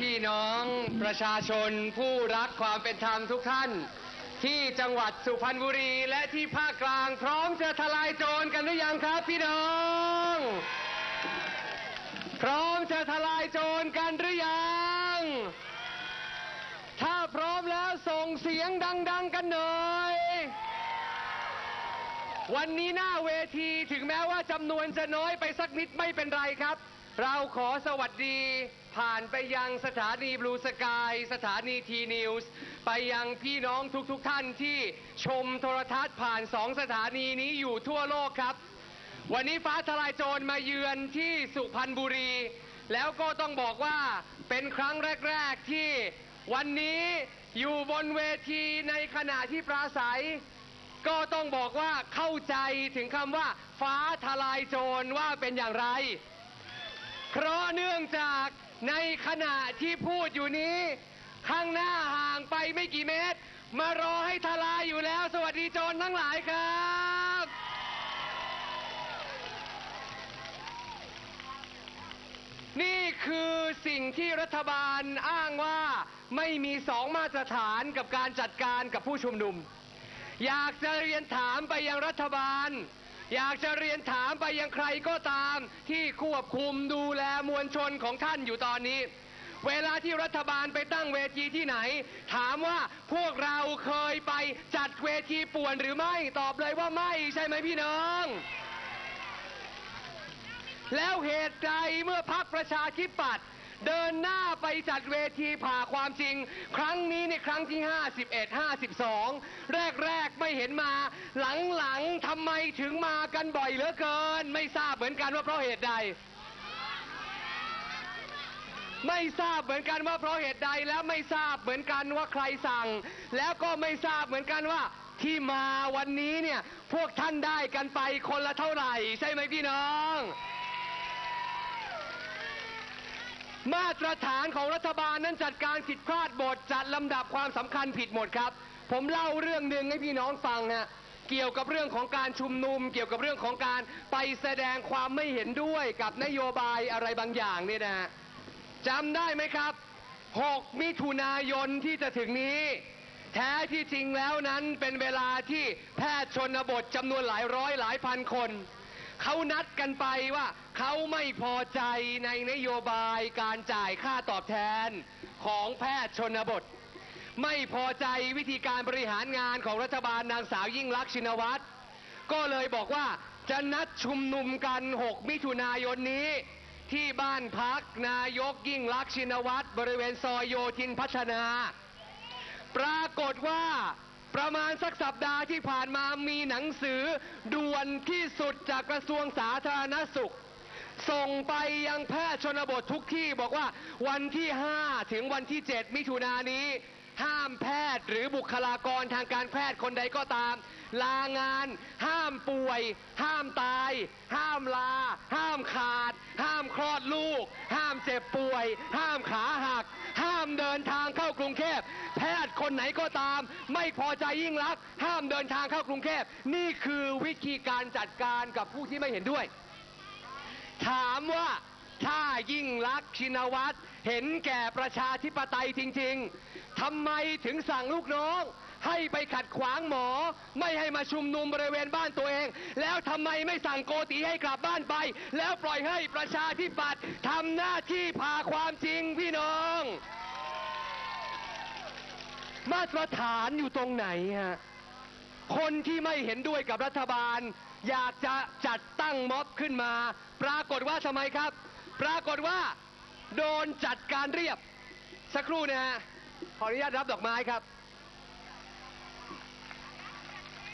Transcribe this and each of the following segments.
พี่น้องประชาชนผู้รักความเป็นธรรมทุกท่าน ที่จังหวัดสุพรรณบุรีและที่ภาคกลางพร้อมจะทลายโจรกันหรือยังครับพี่น้อง พร้อมจะทลายโจรกันหรือยัง ถ้าพร้อมแล้วส่งเสียงดัง ๆ กันหน่อยวันนี้หน้าเวทีถึงแม้ว่าจำนวนจะน้อยไปสักนิดไม่เป็นไรครับ เราขอสวัสดีผ่านไปยังสถานีบลูสกาย สถานีทีนิวส์ไปยังพี่น้องทุกๆทท่านที่ชมโทรทัศน์ผ่านสองสถานีนี้อยู่ทั่วโลกครับ วันนี้ฟ้าทลายโจรมาเยือนที่สุพรรณบุรี แล้วก็ต้องบอกว่าเป็นครั้งแรก ๆ ที่วันนี้อยู่บนเวทีในขณะที่ปราศัย ก็ต้องบอกว่าเข้าใจถึงคำว่าฟ้าทลายโจรว่าเป็นอย่างไร เพราะเนื่องจากในขณะที่พูดอยู่นี้ ข้างหน้าห่างไปไม่กี่เมตร มารอให้ทลายอยู่แล้ว สวัสดีโจรทั้งหลายครับนี่คือสิ่งที่รัฐบาลอ้างว่าไม่มีสองมาตรฐานกับการจัดการกับผู้ชุมนุม อยากจะเรียนถามไปยังรัฐบาล อยากจะเรียนถามไปยังใครก็ตามที่ควบคุมดูแลมวลชนของท่านอยู่ตอนนี้ เวลาที่รัฐบาลไปตั้งเวทีที่ไหน ถามว่าพวกเราเคยไปจัดเวทีป่วนหรือไม่ตอบเลยว่าไม่ใช่ไหมพี่น้อง แล้วเหตุใดเมื่อพักประชาธิปัตย์ เดินหน้าไปจัดเวทีผ่าความจริง ครั้งนี้ในครั้งที่ 51 52 แรก ๆ ไม่เห็นมา หลัง ๆทำไมถึงมากันบ่อยเหลือเกิน ไม่ทราบเหมือนกันว่าเพราะเหตุใด ไม่ทราบเหมือนกันว่าเพราะเหตุใดแล้วไม่ทราบเหมือนกันว่าใครสั่ง แล้วก็ไม่ทราบเหมือนกันว่าที่มาวันนี้เนี่ย พวกท่านได้กันไปคนละเท่าไหร่ ใช่ไหมพี่น้อง มาตรฐานของรัฐบาลนั้นจัดการผิดพลาดบทจัดลำดับความสำคัญผิดหมดครับ ผมเล่าเรื่องหนึ่งให้พี่น้องฟังฮะเกี่ยวกับเรื่องของการชุมนุม เกี่ยวกับเรื่องของการไปแสดงความไม่เห็นด้วยกับนโยบายอะไรบางอย่างเนี่ยนะฮะจำได้ไหมครับ 6 มิถุนายนที่จะถึงนี้ แท้ที่จริงแล้วนั้นเป็นเวลาที่แพทย์ชนบทจำนวนหลายร้อยหลายพันคน เขานัดกันไปว่าเขาไม่พอใจในนโยบายการจ่ายค่าตอบแทนของแพทย์ชนบท ไม่พอใจวิธีการบริหารงานของรัฐบาลนางสาวยิ่งลักษณ์ชินวัตรก็เลยบอกว่าจะนัดชุมนุมกัน 6 มิถุนายนนี้ ที่บ้านพักนายกยิ่งลักษณ์ชินวัตรบริเวณซอยโยธินพัฒนา ปรากฏว่า ประมาณสักสัปดาห์ที่ผ่านมามีหนังสือด่วนที่สุดจากกระทรวงสาธารณสุข ส่งไปยังแพทย์ชนบททุกที่บอกว่าวันที่ 5 ถึงวันที่ 7 มิถุนายนนี้ ห้ามแพทย์หรือบุคลากรทางการแพทย์คนใดก็ตาม ลางาน ห้ามป่วย ห้ามตาย ห้ามลา ห้ามขาด ห้ามคลอดลูก ห้ามเจ็บป่วย ห้ามขาหัก ห้ามเดินทางเข้ากรุงเทพแพทย์คนไหนก็ตาม ไม่พอใจยิ่งรักษ์ห้ามเดินทางเข้ากรุงเทพนี่คือวิธีการจัดการกับผู้ที่ไม่เห็นด้วย ถามว่าถ้ายิ่งรักษณ์ชินวัตรเห็นแก่ประชาธิปไตยจริง ๆ ทำไมถึงสั่งลูกน้อง ให้ไปขัดขวางหมอ ไม่ให้มาชุมนุมบริเวณบ้านตัวเอง แล้วทำไมไม่สั่งโกติให้กลับบ้านไป แล้วปล่อยให้ประชาธิปัตย์ทำหน้าที่พาความจริงพี่น้อง มาตรฐานอยู่ตรงไหนฮะคนที่ไม่เห็นด้วยกับรัฐบาล อยากจะจัดตั้งม็อบขึ้นมา ปรากฏว่าทำไมครับ ปรากฏว่า โดนจัดการเรียบสักครู่นะฮะ ขออนุญาตรับดอกไม้ครับ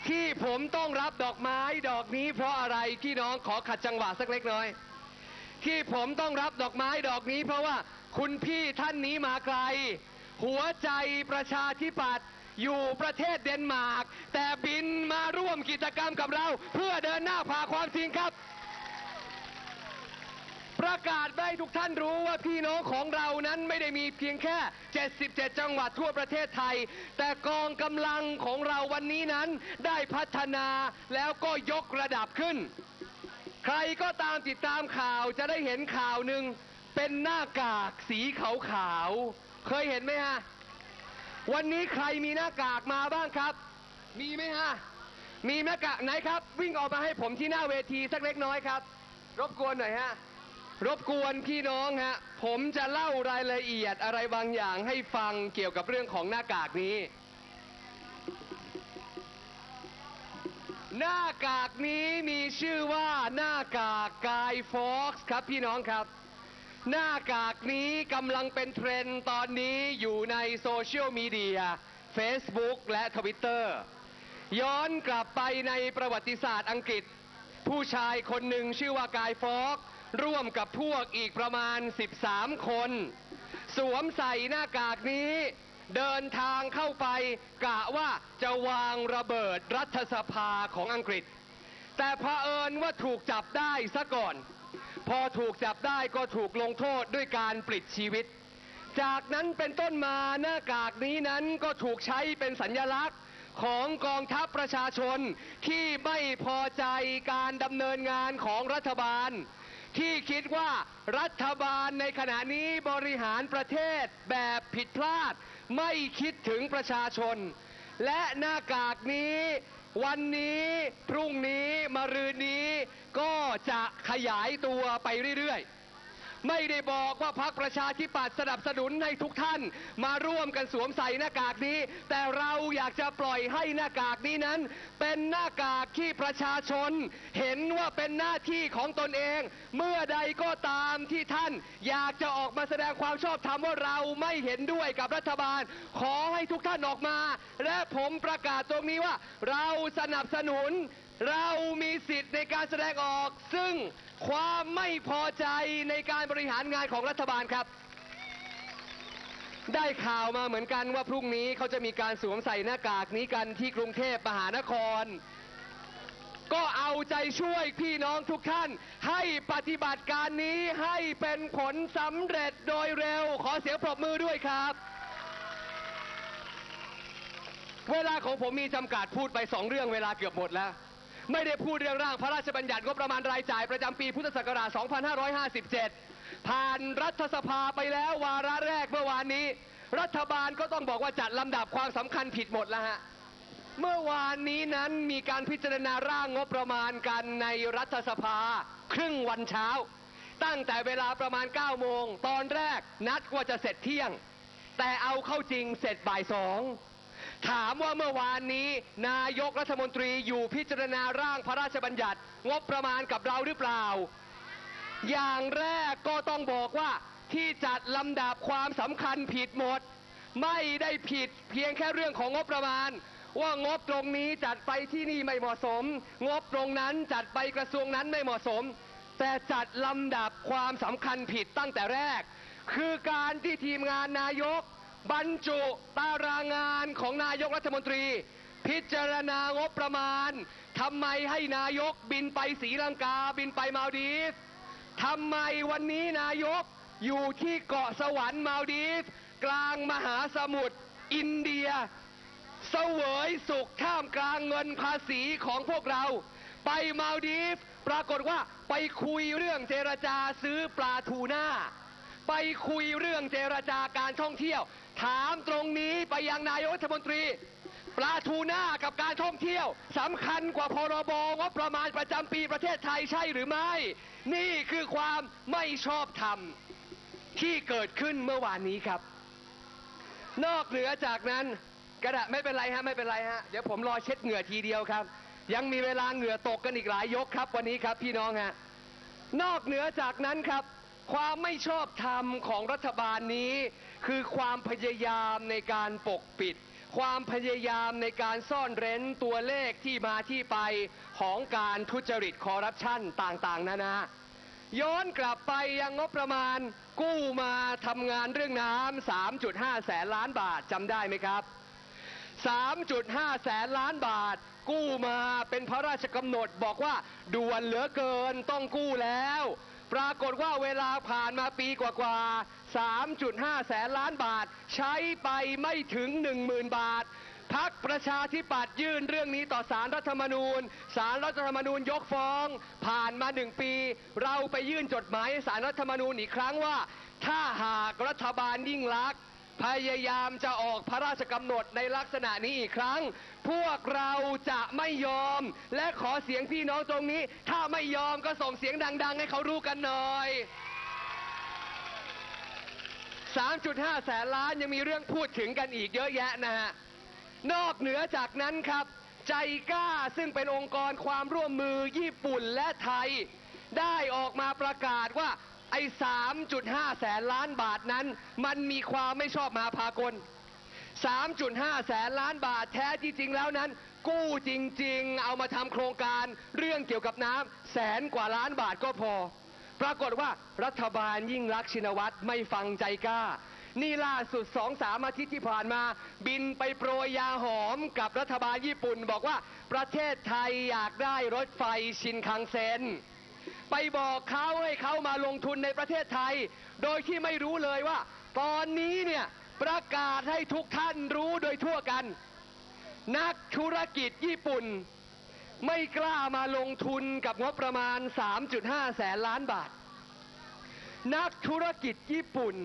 ที่ผมต้องรับดอกไม้ดอกนี้ เพราะอะไรพี่น้องขอขัดจังหวะสักเล็กน้อย ที่ผมต้องรับดอกไม้ดอกนี้ เพราะว่าคุณพี่ท่านนี้มาไกล หัวใจประชาธิปัตย์อยู่ประเทศเดนมาร์ก แต่บินมาร่วมกิจกรรมกับเรา เพื่อเดินหน้าพาความจริงครับ ประกาศให้ทุกท่านรู้ว่าพี่น้องของเรานั้นไม่ได้มีเพียงแค่ 77 จังหวัดทั่วประเทศไทย แต่กองกำลังของเราวันนี้นั้นได้พัฒนาแล้วก็ยกระดับขึ้น ใครก็ตามติดตามข่าวจะได้เห็นข่าวหนึ่งเป็นหน้ากากสีขาวๆ เคยเห็นไหมฮะ วันนี้ใครมีหน้ากากมาบ้างครับ มีไหมฮะ มีหน้ากากไหนครับ วิ่งออกมาให้ผมที่หน้าเวทีสักเล็กน้อยครับ รบกวนหน่อยฮะ รบกวนพี่น้องฮะ ผมจะเล่ารายละเอียดอะไรบางอย่างให้ฟังเกี่ยวกับเรื่องของหน้ากากนี้ หน้ากากนี้มีชื่อว่าหน้ากากกายฟ็อกซ์ครับพี่น้องครับ หน้ากากนี้กำลังเป็นเทรนด์ตอนนี้อยู่ในโซเชียลมีเดีย Facebook และ Twitter ย้อนกลับไปในประวัติศาสตร์อังกฤษ ผู้ชายคนหนึ่งชื่อว่ากายฟอก ร่วมกับพวกอีกประมาณ 13 คน สวมใส่หน้ากากนี้ เดินทางเข้าไป กะว่าจะวางระเบิดรัฐสภาของอังกฤษ แต่เผอิญว่าถูกจับได้ซะก่อน พอถูกจับได้ก็ถูกลงโทษด้วยการปลิดชีวิต จากนั้นเป็นต้นมาหน้ากากนี้นั้นก็ถูกใช้เป็นสัญญลักษณ์ของกองทัพประชาชนที่ไม่พอใจการดำเนินงานของรัฐบาล ที่คิดว่ารัฐบาลในขณะนี้บริหารประเทศแบบผิดพลาด ไม่คิดถึงประชาชน และหน้ากากนี้ วันนี้พรุ่งนี้มะรืนนี้ก็จะขยายตัวไปเรื่อยๆ ไม่ได้บอกว่าพรรคประชาธิปัตย์สนับสนุนให้ทุกท่าน มาร่วมกันสวมใส่หน้ากากนี้ แต่เราอยากจะปล่อยให้หน้ากากนี้นั้น เป็นหน้ากากที่ประชาชน เห็นว่าเป็นหน้าที่ของตนเอง เมื่อใดก็ตามที่ท่าน อยากจะออกมาแสดงความชอบธรรมว่าเราไม่เห็นด้วยกับรัฐบาล ขอให้ทุกท่านออกมา และผมประกาศตรงนี้ว่า เราสนับสนุน เรามีสิทธิ์ในการแสดงออก ซึ่งความไม่พอใจในการบริหารงานของรัฐบาลครับ ได้ข่าวมาเหมือนกันว่าพรุ่งนี้เขาจะมีการสวมใส่หน้ากากนี้กันที่กรุงเทพมหานคร ก็เอาใจช่วยพี่น้องทุกท่าน ให้ปฏิบัติการนี้ให้เป็นผลสำเร็จโดยเร็ว ขอเสียงปรบมือด้วยครับเวลาของผมมีจำกัดพูดไปสองเรื่องเวลาเกือบหมดแล้ว ไม่ได้พูดเรื่องร่างพระราชบัญญัติงบประมาณรายจ่ายประจำปีพุทธศักราช 2557 ผ่านรัฐสภาไปแล้ววาระแรกเมื่อวานนี้ รัฐบาลก็ต้องบอกว่าจัดลำดับความสำคัญผิดหมดแล้วฮะเมื่อวานนี้นั้นมีการพิจารณาร่างงบประมาณกันในรัฐสภา ครึ่งวันเช้า ตั้งแต่เวลาประมาณ 9 โมง ตอนแรกนัดว่าจะเสร็จเที่ยง แต่เอาเข้าจริงเสร็จบ่ายสอง ถามว่าเมื่อวานนี้ นายกรัฐมนตรีอยู่พิจารณาร่างพระราชบัญญัติ งบประมาณกับเราหรือเปล่า อย่างแรกก็ต้องบอกว่าที่จัดลำดับความสำคัญผิดหมด ไม่ได้ผิดเพียงแค่เรื่องของงบประมาณ ว่างบตรงนี้จัดไปที่นี่ไม่เหมาะสม งบตรงนั้นจัดไปกระทรวงนั้นไม่เหมาะสม แต่จัดลำดับความสำคัญผิดตั้งแต่แรก คือการที่ทีมงานนายก บรรจุตารางงานของนายกรัฐมนตรี พิจารณางบประมาณทำไมให้นายกบินไปศรีลังกาบินไปมาดีฟทำไมวันนี้นายกอยู่ที่เกาะสวรรค์มาดีฟกลางมหาสมุทรอินเดียเสวยสุขท่ามกลางเงินภาษีของพวกเรา ไปมาดีฟปรากฏว่าไปคุยเรื่องเจรจาซื้อปลาทูน่าไปคุยเรื่องเจรจาการท่องเที่ยว ถามตรงนี้ไปยังนายกรัฐมนตรี ปลาทูน่ากับการท่องเที่ยวสำคัญกว่าพรบงบประมาณประจำปีประเทศไทยใช่หรือไม่ นี่คือความไม่ชอบธรรมที่เกิดขึ้นเมื่อวานนี้ครับ นอกเหนือจากนั้นกระดาษไม่เป็นไรฮะไม่เป็นไรฮะเดี๋ยวผมรอเช็ดเหงื่อทีเดียวครับ ยังมีเวลาเหงื่อตกกันอีกหลายยกครับ วันนี้ครับพี่น้องฮะนอกเหนือจากนั้นครับ ความไม่ชอบธรรมของรัฐบาลนี้ คือความพยายามในการปกปิด ความพยายามในการซ่อนเร้นตัวเลขที่มาที่ไปของการทุจริตคอร์รัปชันต่างๆ นานาย้อนกลับไปยังงบประมาณกู้มาทำงานเรื่องน้ำ 3.5 แสนล้านบาทจำได้ไหมครับ 3.5 แสนล้านบาท กู้มาเป็นพระราชกำหนดบอกว่าด่วนเหลือเกินต้องกู้แล้ว ปรากฏว่าเวลาผ่านมาปีกว่าๆ 3.5 แสนล้านบาท ใช้ไปไม่ถึง 10,000 บาทพักประชาธิปัตย์ยื่นเรื่องนี้ต่อสารรัฐธรรมนูญ สารรัฐธรรมนูญยกฟ้อง ผ่านมาหนึ่งปี เราไปยื่นจดหมายสารรัฐธรรมนูญอีกครั้งว่า ถ้าหากรัฐบาลยิ่งลักษณ์ พยายามจะออกพระราชกำหนดในลักษณะนี้อีกครั้ง พวกเราจะไม่ยอม และขอเสียงพี่น้องตรงนี้ ถ้าไม่ยอมก็ส่งเสียงดัง ๆ ให้เขารู้กันหน่อย 3.5 แสนล้านยังมีเรื่องพูดถึงกันอีกเยอะแยะนะฮะ นอกเหนือจากนั้นครับ ใจกล้าซึ่งเป็นองค์กรความร่วมมือญี่ปุ่นและไทย ได้ออกมาประกาศว่า ไอ้3.5แสนล้านบาทนั้น มันมีความไม่ชอบมาพากล3.5แสนล้านบาทแท้จริงๆแล้วนั้น กู้จริงๆ เอามาทำโครงการเรื่องเกี่ยวกับน้ำแสนกว่าล้านบาทก็พอ ปรากฏว่ารัฐบาลยิ่งรักชินวัตรไม่ฟังใจกล้านี่ล่าสุดสองสามอาทิตย์ที่ผ่านมา บินไปโปรยยาหอมกับรัฐบาลญี่ปุ่น บอกว่าประเทศไทยอยากได้รถไฟชินคังเซ็น ไปบอกเขาให้เขามาลงทุนในประเทศไทย โดยที่ไม่รู้เลยว่า ตอนนี้เนี่ยประกาศให้ทุกท่านรู้โดยทั่วกัน นักธุรกิจญี่ปุ่น ไม่กล้ามาลงทุนกับงบประมาณ 3.5 แสนล้านบาท นักธุรกิจญี่ปุ่น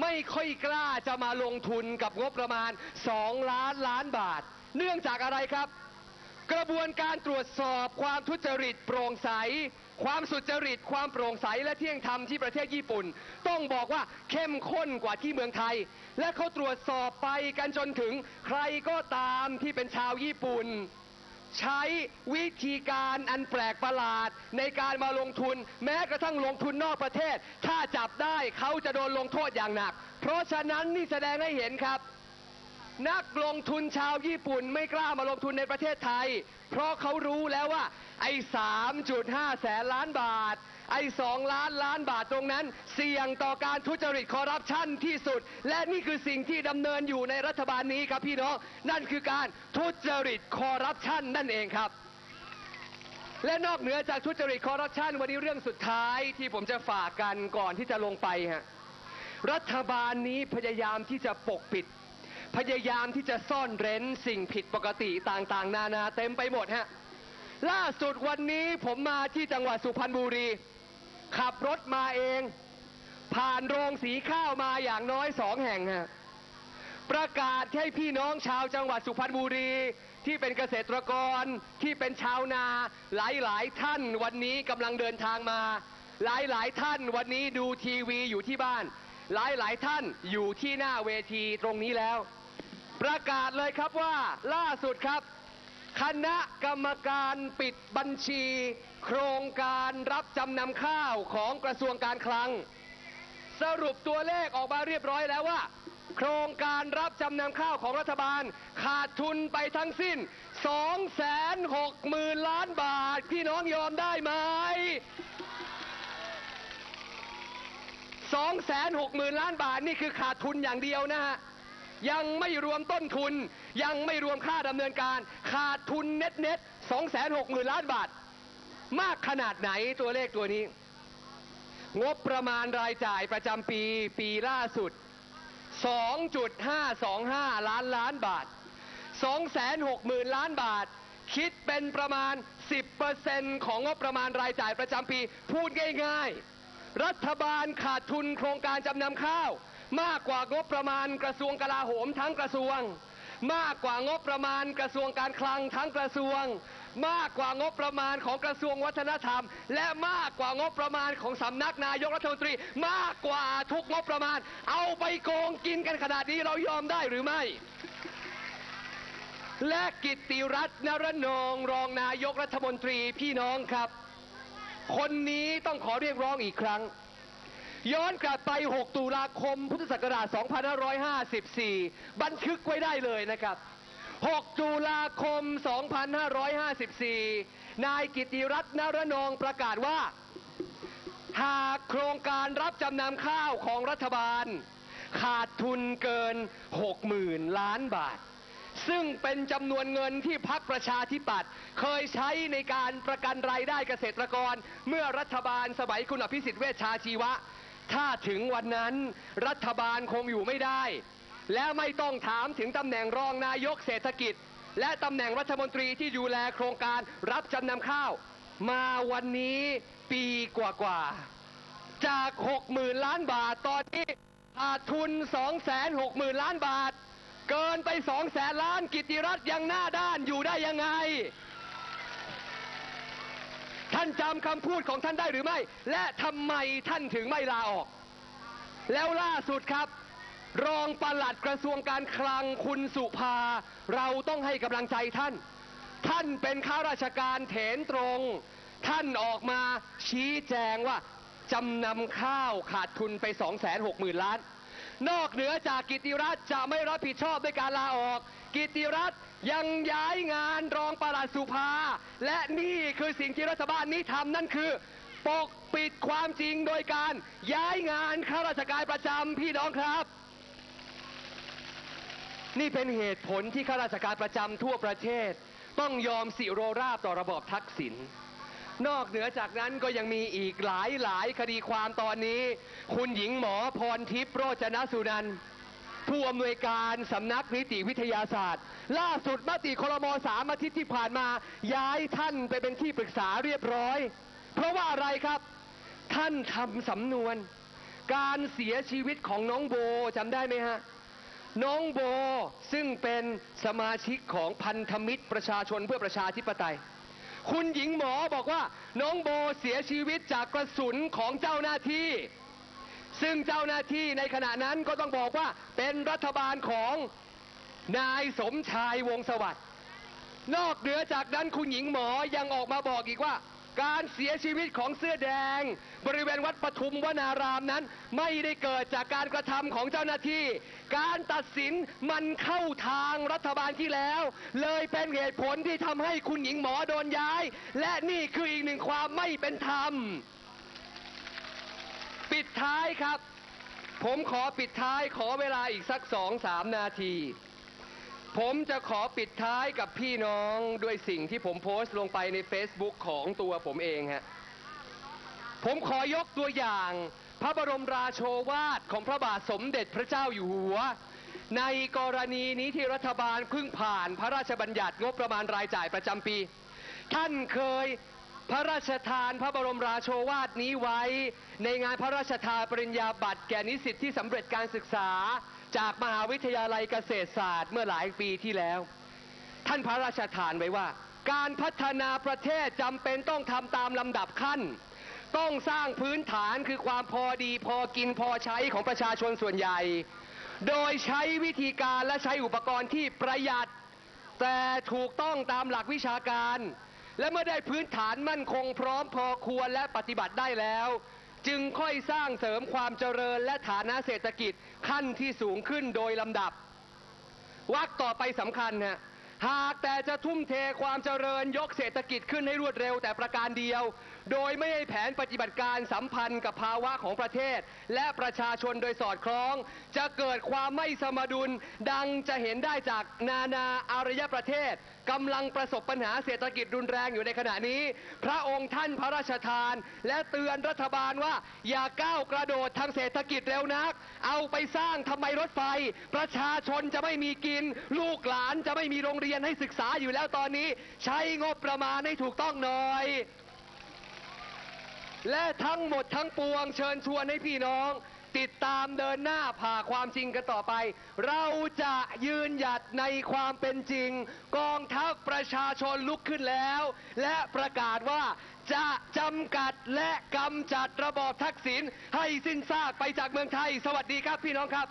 ไม่ค่อยกล้าจะมาลงทุนกับงบประมาณ 2 ล้านล้านบาท เนื่องจากอะไรครับ กระบวนการตรวจสอบความทุจริตโปร่งใส ความสุจริต ความโปร่งใสและเที่ยงธรรมที่ประเทศญี่ปุ่น ต้องบอกว่าเข้มข้นกว่าที่เมืองไทย และเขาตรวจสอบไปกันจนถึงใครก็ตามที่เป็นชาวญี่ปุ่น ใช้วิธีการอันแปลกประหลาดในการมาลงทุน แม้กระทั่งลงทุนนอกประเทศ ถ้าจับได้เขาจะโดนลงโทษอย่างหนัก เพราะฉะนั้นนี่แสดงให้เห็นครับ นักลงทุนชาวญี่ปุ่นไม่กล้ามาลงทุนในประเทศไทย เพราะเขารู้แล้วว่า ไอ้3.5 แสนล้านบาท ไอ้2ล้านล้านบาทตรงนั้น เสี่ยงต่อการทุจริตคอร์รัปชันที่สุด และนี่คือสิ่งที่ดำเนินอยู่ในรัฐบาลนี้ครับพี่น้อง นั่นคือการทุจริตคอร์รัปชันนั่นเองครับ และนอกเหนือจากทุจริตคอร์รัปชันวันนี้เรื่องสุดท้ายที่ผมจะฝากกันก่อนที่จะลงไปฮะรัฐบาลนี้พยายามที่จะปกปิด พยายามที่จะซ่อนเร้นสิ่งผิดปกติต่างๆ นานาเต็มไปหมดฮะล่าสุดวันนี้ผมมาที่จังหวัดสุพรรณบุรี ขับรถมาเอง ผ่านโรงสีข้าวมาอย่างน้อยสองแห่งฮะประกาศให้พี่น้องชาวจังหวัดสุพรรณบุรีที่เป็นเกษตรกรที่เป็นชาวนาหลายๆ ท่านวันนี้กำลังเดินทางมา หลายๆ ท่านวันนี้ดูทีวีอยู่ที่บ้าน หลายๆ ท่านอยู่ที่หน้าเวทีตรงนี้แล้ว ประกาศเลยครับว่าล่าสุดครับ คณะกรรมการปิดบัญชี โครงการรับจำนำข้าวของกระทรวงการคลัง สรุปตัวเลขออกมาเรียบร้อยแล้วว่า โครงการรับจำนำข้าวของรัฐบาล ขาดทุนไปทั้งสิ้น 2 6 0 0 0 0 ล้านบาท พี่น้องยอมได้ไหม2 6 0 0 0 0 ล้านบาทนี่คือขาดทุนอย่างเดียวนะฮะ ยังไม่รวมต้นทุน ยังไม่รวมค่าดำเนินการ ขาดทุนเน็ตเน็ต2 6 0 0 0 0ล้านบาท มากขนาดไหนตัวเลขตัวนี้ งบประมาณรายจ่ายประจำปีปีล่าสุด 2.525 ล้านล้านบาท 260,000 ล้านบาท คิดเป็นประมาณ 10%ของงบประมาณรายจ่ายประจำปี พูดง่าย ๆ รัฐบาลขาดทุนโครงการจำนำข้าว มากกว่างบประมาณกระทรวงกลาโหมทั้งกระทรวง มากกว่างบประมาณกระทรวงการคลังทั้งกระทรวง มากกว่างบประมาณของกระทรวงวัฒนธรรม และมากกว่างบประมาณของสำนักนายกรัฐมนตรี มากกว่าทุกงบประมาณ เอาไปโกงกินกันขนาดนี้เรายอมได้หรือไม่และกิตติรัตน์นรนงรองนายกรัฐมนตรีพี่น้องครับ คนนี้ต้องขอเรียกร้องอีกครั้ง ย้อนกลับไป 6 ตุลาคม พุทธศักราช 2554 บันทึกไว้ได้เลยนะครับ 6 ตุลาคม 2554 นายกิติรัตน์นรนงประกาศว่า หากโครงการรับจำนำข้าวของรัฐบาล ขาดทุนเกิน 60,000 ล้านบาท ซึ่งเป็นจำนวนเงินที่พักประชาธิปัตย์เคยใช้ในการประกันรายได้เกษตรกร เมื่อรัฐบาลสมัยคุณอภิสิทธิ์เวชชาชีวะ ถ้าถึงวันนั้นรัฐบาลคงอยู่ไม่ได้ และไม่ต้องถามถึงตำแหน่งรองนายกเศรษฐกิจ และตำแหน่งรัฐมนตรีที่ดูแลโครงการรับจำนำข้าว มาวันนี้ปีกว่าๆจาก 60,000 ล้านบาทตอนนี้ขาดทุน 260,000 ล้านบาท เกินไป2แสนล้านกิตติรัตน์ยังหน้าด้านอยู่ได้ยังไง ท่านจำคำพูดของท่านได้หรือไม่ และทำไมท่านถึงไม่ลาออก แล้วล่าสุดครับ รองปลัดกระทรวงการคลังคุณสุภา เราต้องให้กำลังใจท่าน ท่านเป็นข้าราชการเถนตรง ท่านออกมาชี้แจงว่าจำนำข้าวขาดทุนไป 260,000 ล้าน นอกเหนือจากกิติรัฐจะไม่รับผิดชอบด้วยการลาออก กิติรัฐยังย้ายงานรองปลัดสุภา และนี่คือสิ่งที่รัฐบาลนี้ทำนั่นคือ ปกปิดความจริงโดยการย้ายงานข้าราชการประจำพี่น้องครับ นี่เป็นเหตุผลที่ข้าราชการประจำทั่วประเทศ ต้องยอมสิโรราบต่อระบอบทักษิณ นอกเหนือจากนั้นก็ยังมีอีกหลายหลายคดีความตอนนี้ คุณหญิงหมอพรทิพย์โรจนสุนันท์ผู้อำนวยการสำนักนิติวิทยาศาสตร์ ล่าสุดมติครมสามอาทิตย์ที่ผ่านมา ย้ายท่านไปเป็นที่ปรึกษาเรียบร้อย เพราะว่าอะไรครับ ท่านทำสำนวน การเสียชีวิตของน้องโบจำได้ไหมฮะน้องโบซึ่งเป็นสมาชิกของพันธมิตรประชาชนเพื่อประชาธิปไตย คุณหญิงหมอบอกว่าน้องโบเสียชีวิตจากกระสุนของเจ้าหน้าที่ ซึ่งเจ้าหน้าที่ในขณะนั้นก็ต้องบอกว่าเป็นรัฐบาลของนายสมชายวงสวัสดิ์นอกเหนือจากนั้นคุณหญิงหมอยังออกมาบอกอีกว่า การเสียชีวิตของเสื้อแดง บริเวณวัดปทุมวนารามนั้น ไม่ได้เกิดจากการกระทำของเจ้าหน้าที่ การตัดสินมันเข้าทางรัฐบาลที่แล้ว เลยเป็นเหตุผลที่ทำให้คุณหญิงหมอโดนย้าย และนี่คืออีกหนึ่งความไม่เป็นธรรม ปิดท้ายครับ ผมขอปิดท้ายขอเวลาอีกสักสองสามนาที ผมจะขอปิดท้ายกับพี่น้องด้วยสิ่งที่ผมโพสต์ลงไปใน Facebook ของตัวผมเองฮะ ผมขอยกตัวอย่าง พระบรมราโชวาทของพระบาทสมเด็จพระเจ้าอยู่หัว ในกรณีนี้ที่รัฐบาลเพิ่งผ่านพระราชบัญญัติงบประมาณรายจ่ายประจำปี ท่านเคยพระราชทานพระบรมราโชวาทนี้ไว้ ในงานพระราชทานปริญญาบัตรแก่นิสิตที่สำเร็จการศึกษา จากมหาวิทยาลัยเกษตรศาสตร์เมื่อหลายปีที่แล้ว ท่านพระราชทานไว้ว่า การพัฒนาประเทศจำเป็นต้องทำตามลำดับขั้น ต้องสร้างพื้นฐานคือความพอดีพอกินพอใช้ของประชาชนส่วนใหญ่ โดยใช้วิธีการและใช้อุปกรณ์ที่ประหยัด แต่ถูกต้องตามหลักวิชาการ และเมื่อได้พื้นฐานมั่นคงพร้อมพอควรและปฏิบัติได้แล้ว จึงค่อยสร้างเสริมความเจริญและฐานะเศรษฐกิจขั้นที่สูงขึ้นโดยลำดับวักต่อไปสำคัญฮะหากแต่จะทุ่มเทความเจริญยกเศรษฐกิจขึ้นให้รวดเร็วแต่ประการเดียว โดยไม่ให้แผนปฏิบัติการสัมพันธ์กับภาวะของประเทศ และประชาชนโดยสอดคล้อง จะเกิดความไม่สมดุลดังจะเห็นได้จากนานาอารยประเทศกำลังประสบปัญหาเศรษฐกิจรุนแรงอยู่ในขณะนี้ พระองค์ท่านพระราชทาน และเตือนรัฐบาลว่า อย่าก้าวกระโดดทางเศรษฐกิจเร็วนัก เอาไปสร้างทำไมรถไฟ ประชาชนจะไม่มีกิน ลูกหลานจะไม่มีโรงเรียนให้ศึกษาอยู่แล้วตอนนี้ ใช้งบประมาณให้ถูกต้องหน่อย และทั้งหมดทั้งปวงเชิญชวนให้พี่น้อง ติดตามเดินหน้าผ่าความจริงกันต่อไป เราจะยืนหยัดในความเป็นจริง กองทัพประชาชนลุกขึ้นแล้ว และประกาศว่าจะจำกัดและกำจัดระบอบทักษิณให้สิ้นซากไปจากเมืองไทย สวัสดีครับพี่น้องครับ